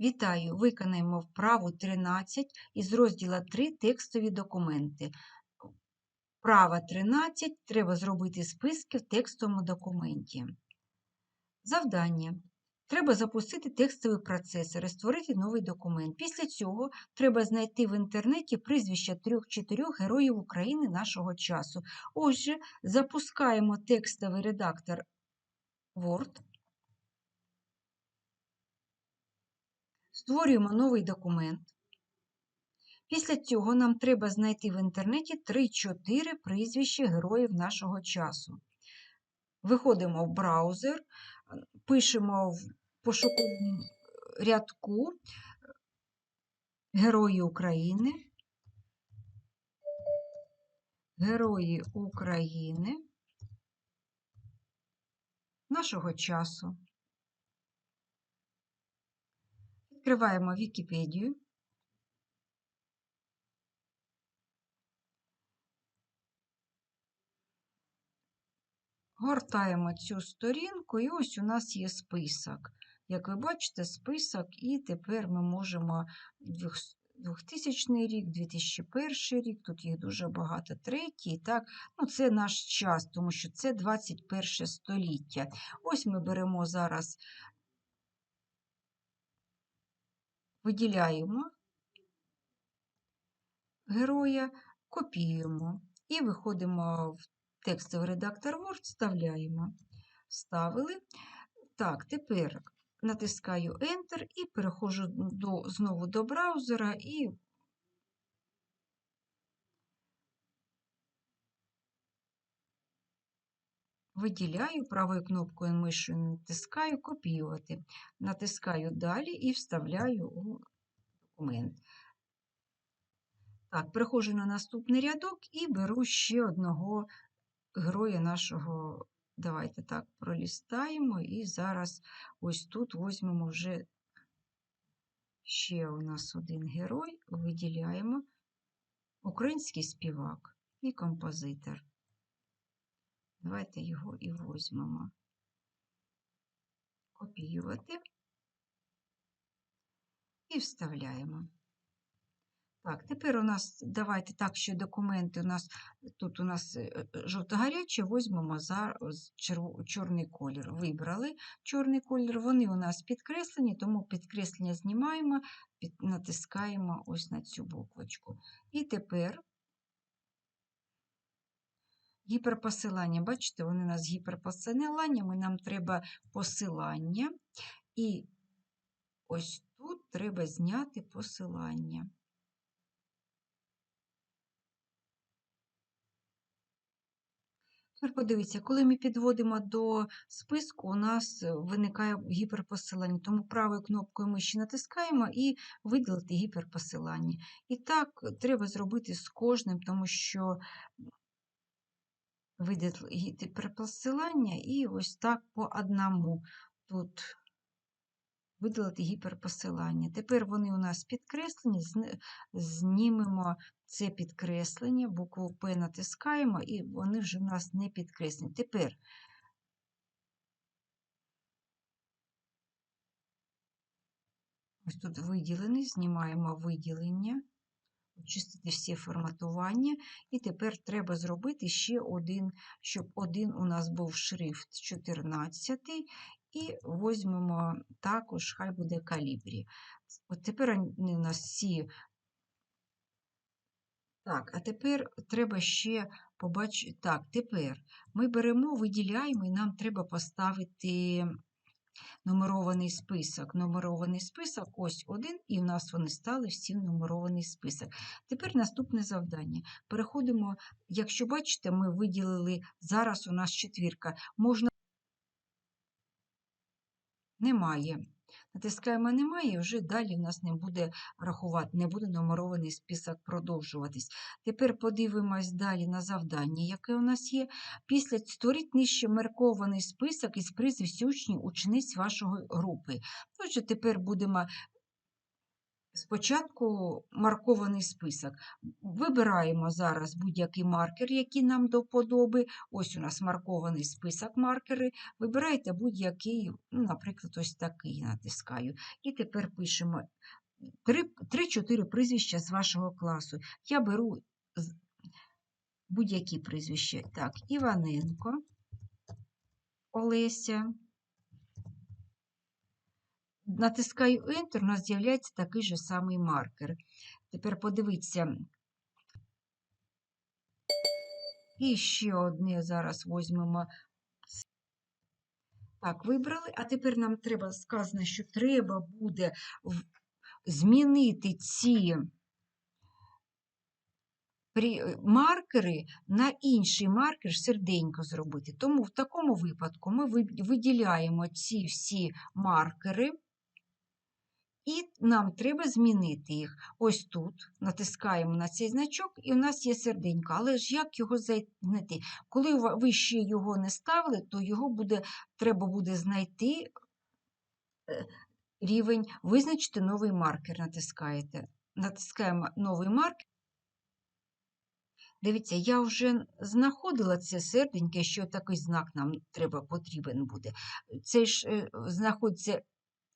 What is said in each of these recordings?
Вітаю! Виконаємо вправу 13 із розділа 3 текстові документи. Вправа 13 треба зробити списки в текстовому документі. Завдання. Треба запустити текстовий процесор і створити новий документ. Після цього треба знайти в інтернеті прізвища трьох-чотирьох героїв України нашого часу. Отже, запускаємо текстовий редактор Word. Створюємо новий документ. Після цього нам треба знайти в інтернеті 3-4 прізвища героїв нашого часу. Виходимо в браузер, пишемо в пошуковому рядку Герої України. Герої України нашого часу. Відкриваємо Вікіпедію. Гортаємо цю сторінку, і ось у нас є список. Як ви бачите, список, і тепер ми можемо 2000 рік, 2001 рік, тут їх дуже багато, третій. так, ну Це наш час, тому що це 21 століття. Ось ми беремо зараз виділяємо героя, копіюємо і виходимо в текстовий редактор Word, вставляємо. Вставили. Так, тепер натискаю Enter і переходжу до, знову до браузера і Виділяю правою кнопкою миші натискаю копіювати. Натискаю далі і вставляю у документ. Так, переходжу на наступний рядок і беру ще одного героя нашого. Давайте так пролістаємо, і зараз ось тут візьмемо вже ще у нас один герой, виділяємо український співак і композитор. Давайте його і візьмемо. Копіювати і вставляємо. Так, тепер у нас, давайте так, що документи у нас, тут у нас е, жовто-гаряче, візьмемо за чорний колір. Вибрали чорний колір, вони у нас підкреслені, тому підкреслення знімаємо, під, натискаємо ось на цю буквочку. І тепер Гіперпосилання, бачите, вони у нас з гіперпосиланнями, нам треба посилання, і ось тут треба зняти посилання. Тепер подивіться, коли ми підводимо до списку, у нас виникає гіперпосилання, тому правою кнопкою миші натискаємо і виділити гіперпосилання. І так треба зробити з кожним, тому що виділити посилання і ось так по одному тут видалити гіперпосилання. Тепер вони у нас підкреслені, знімемо це підкреслення, букву П натискаємо, і вони вже у нас не підкреслені. Тепер ось тут виділений, знімаємо виділення очистити всі форматування. І тепер треба зробити ще один, щоб один у нас був шрифт 14 і візьмемо також, хай буде калібрі. От тепер вони у нас всі. Так, а тепер треба ще побачити. Так, тепер ми беремо, виділяємо, і нам треба поставити нумерований список. Нумерований список ось один, і в нас вони стали всі в нумерований список. Тепер наступне завдання. Переходимо, якщо бачите, ми виділили зараз у нас четвірка. Можна немає. Натискаємо немає, і вже далі у нас не буде рахувати, не буде нумерований список продовжуватись. Тепер подивимось далі на завдання, яке у нас є. Після створіть нижче маркований список із прізвищ учнів учениць вашої групи. Отже, тепер будемо Спочатку маркований список. Вибираємо зараз будь-який маркер, який нам до вподоби. Ось у нас маркований список маркери. Вибирайте будь-який, ну, наприклад, ось такий натискаю. І тепер пишемо 3-4 прізвища з вашого класу. Я беру будь-які прізвища. Так, Іваненко, Олеся. Натискаю Enter, у нас з'являється такий же самий маркер. Тепер подивіться. І ще одне зараз візьмемо. Так, вибрали, а тепер нам треба сказано, що треба буде змінити ці маркери на інший маркер серденько зробити. Тому в такому випадку ми виділяємо ці всі маркери. І нам треба змінити їх. Ось тут натискаємо на цей значок, і у нас є серденько. Але ж як його знайти? Коли ви ще його не ставили, то його буде, треба буде знайти е, рівень, визначити новий маркер. Натискаєте. Натискаємо новий маркер. Дивіться, я вже знаходила це серденьке, що такий знак нам треба потрібен буде. Цей ж е, знаходиться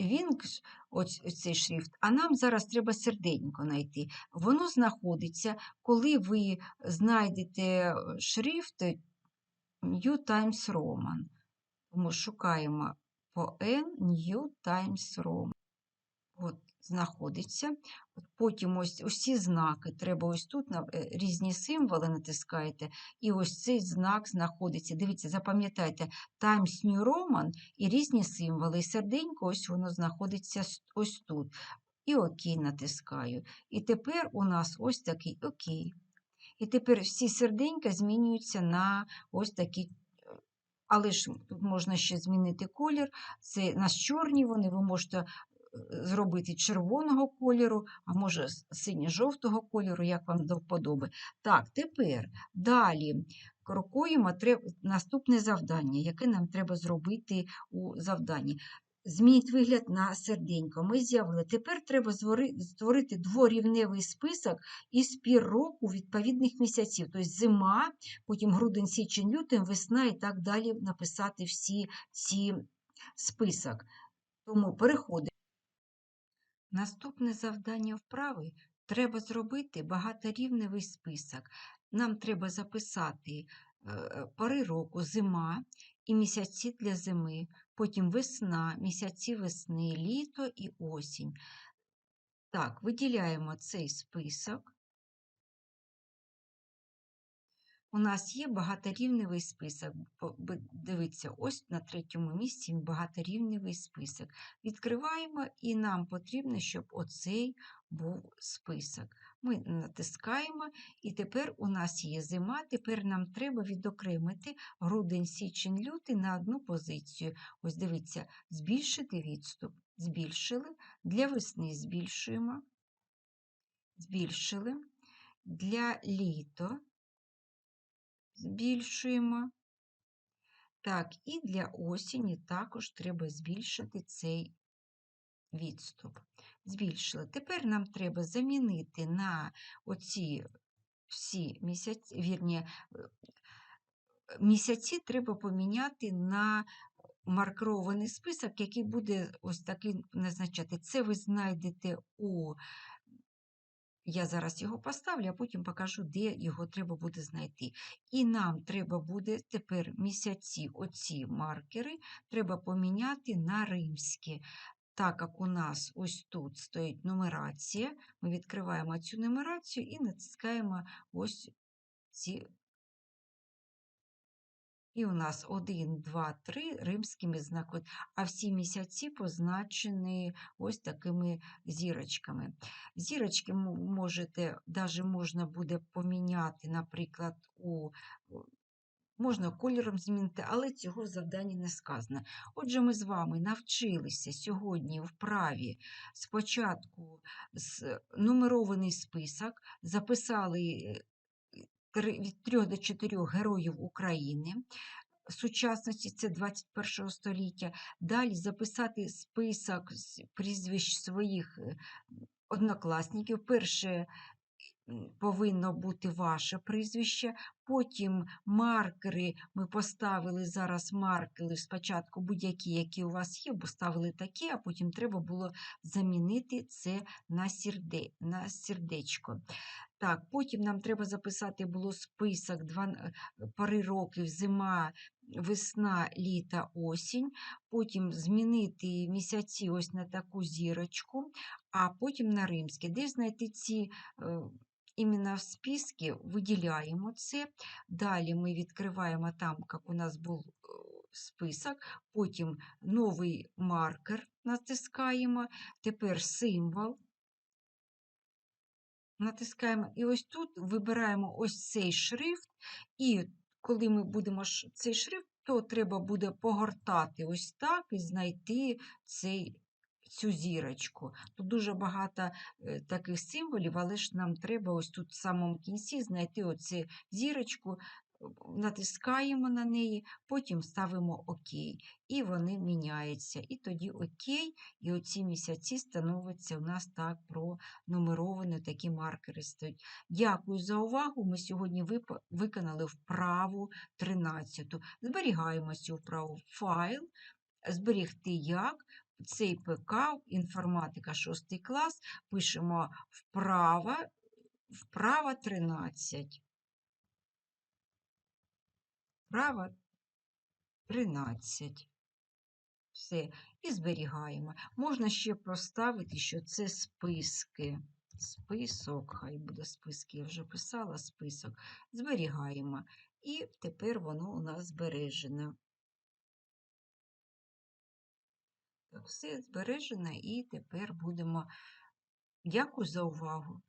Вінкс, ось цей шрифт, а нам зараз треба серденько знайти. Воно знаходиться, коли ви знайдете е, шрифт е, New Times Roman. Тому шукаємо по N New Times Roman. От, знаходиться. От Потім ось усі знаки. Треба ось тут на е, різні символи натискаєте, і ось цей знак знаходиться. Дивіться, запам'ятайте, Times New Roman і різні символи. І серденько ось воно знаходиться ось тут. І ОК натискаю. І тепер у нас ось такий ОК. І тепер всі серденька змінюються на ось такі. е, Але ж тут можна ще змінити колір. Це у нас чорні вони, ви можете зробити червоного кольору, а може синьо-жовтого кольору, як вам до вподоби. Так, тепер далі крокуємо наступне завдання, яке нам треба зробити у завданні. Змініть вигляд на серденько. Ми з'явили. Тепер треба створити дворівневий список із пір року відповідних місяців. Тобто зима, потім грудень, січень, лютий, весна і так далі написати всі ці список. Тому переходимо. Наступне завдання вправи треба зробити багаторівневий список. Нам треба записати е, пори року, зима і місяці для зими, потім весна, місяці весни, літо і осінь. Так, виділяємо цей список. У нас є багаторівневий список. Дивіться, ось на третьому місці багаторівневий список. Відкриваємо, і нам потрібно, щоб оцей був список. Ми натискаємо, і тепер у нас є зима. Тепер нам треба відокремити грудень, січень, лютий на одну позицію. Ось дивіться, збільшити відступ. Збільшили. Для весни збільшуємо. Збільшили. Для літо збільшуємо. Так, і для осені також треба збільшити цей відступ. Збільшили. Тепер нам треба замінити на оці всі місяці, вірні, е, місяці треба поміняти на маркерований список, який буде ось такий назначати. Це ви знайдете у я зараз його поставлю, а потім покажу, де його треба буде знайти. І нам треба буде тепер місяці, оці маркери, треба поміняти на римські. Так як у нас ось тут стоїть нумерація, ми відкриваємо цю нумерацію і натискаємо ось ці. І у нас 1, 2, 3 римськими знаками, а всі місяці позначені ось такими зірочками. Зірочки можете, даже можна буде поміняти, наприклад, у можна кольором змінити, але цього в завданні не сказано. Отже, ми з вами навчилися сьогодні вправі спочатку з нумерований список, записали е, від 3 до 4 героїв України. Сучасності це 21 століття. Далі записати список прізвищ своїх е, однокласників. Перше повинно бути ваше прізвище, потім маркери. Ми поставили зараз маркери спочатку будь-які, які у вас є, поставили такі, а потім треба було замінити це на, серде, на сердечко. Так, потім нам треба записати було список два, е, пори років, зима, весна, літа, осінь. Потім змінити місяці ось на таку зірочку, а потім на римське. Де знайти ці е, іменно в списку, виділяємо це. Далі ми відкриваємо там, як у нас був е, список, потім новий маркер натискаємо, тепер символ натискаємо. І ось тут вибираємо ось цей шрифт, і коли ми будемо цей шрифт, то треба буде погортати ось так і знайти цей, цю зірочку. Тут дуже багато е, таких символів, але ж нам треба ось тут в самому кінці знайти оцю зірочку, натискаємо на неї, потім ставимо ОК. І вони міняються. І тоді ОК, і оці місяці становляться у нас так пронумеровані такі маркери стоять. Дякую за увагу. Ми сьогодні виконали вправу 13. Зберігаємо цю вправу в файл. Зберігти як. Цей ПК, інформатика 6 клас, пишемо вправа, вправа 13. Вправа 13. Все, і зберігаємо. Можна ще проставити, що це списки. Список, хай буде списки, я вже писала список. Зберігаємо. І тепер воно у нас збережене. Все збережено, і тепер будемо. Дякую за увагу.